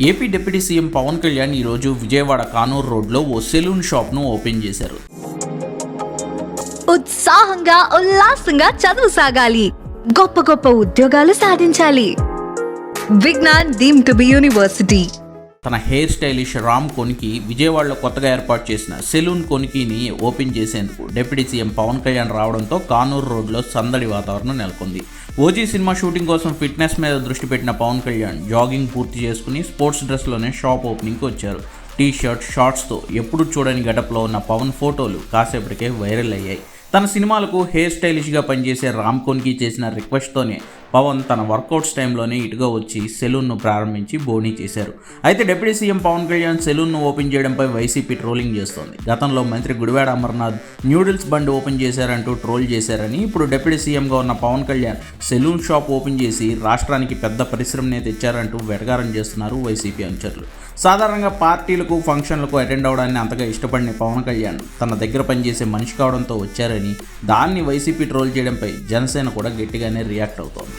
AP deputy CM Pawan Kalyan ఈరోజు విజయవాడ కానూరు రోడ్లో ఓ salon షాప్ను open చేశారు. ఉత్సాహంగా ఉల్లాసంగా చదువు సాగాలి. గొప్ప గొప్ప ఉద్యోగాలు సాధించాలి. Vignan deem to be university. తన హెయిర్ స్టైలిష్ రామ్ కొనికి విజయవాడలో కొత్తగా ఏర్పాటు చేసిన సెలూన్ కొనికిని ఓపెన్ చేసేందుకు డిప్యూటీ సీఎం పవన్ కళ్యాణ్ రావడంతో కానూరు రోడ్లో సందడి వాతావరణం నెలకొంది. ఓజీ సినిమా షూటింగ్ కోసం ఫిట్నెస్ మీద దృష్టి పెట్టిన పవన్ కళ్యాణ్ జాగింగ్ పూర్తి చేసుకుని స్పోర్ట్స్ డ్రెస్లోనే షాప్ ఓపెనింగ్కి వచ్చారు. టీ షర్ట్ షార్ట్స్తో ఎప్పుడు చూడని గడపలో ఉన్న పవన్ ఫోటోలు కాసేపటికే వైరల్ అయ్యాయి. తన సినిమాలకు హెయిర్ స్టైలిష్గా పనిచేసే రామ్ కోన్కి చేసిన రిక్వెస్ట్తోనే పవన్ తన వర్కౌట్స్ టైంలోనే ఇటుగా వచ్చి సెలూన్ను ప్రారంభించి బోనీ చేశారు. అయితే డిప్యూటీ సీఎం పవన్ కళ్యాణ్ సెలూన్ను ఓపెన్ చేయడంపై వైసీపీ ట్రోలింగ్ చేస్తోంది. గతంలో మంత్రి గుడివాడ అమర్నాథ్ న్యూడిల్స్ బండి ఓపెన్ చేశారంటూ ట్రోల్ చేశారని ఇప్పుడు డిప్యూటీ సీఎంగా ఉన్న Pawan Kalyan salon shop open చేసి రాష్ట్రానికి పెద్ద పరిశ్రమనే తెచ్చారంటూ వెటకారం చేస్తున్నారు వైసీపీ అనుచరులు. సాధారణంగా పార్టీలకు ఫంక్షన్లకు అటెండ్ అవడాన్ని అంతగా ఇష్టపడిన పవన్ కళ్యాణ్ తన దగ్గర పనిచేసే మనిషి కావడంతో చేశారని దాన్ని వైసీపీ ట్రోల్ చేయడంపై జనసేన కూడా గట్టిగానే రియాక్ట్ అవుతోంది.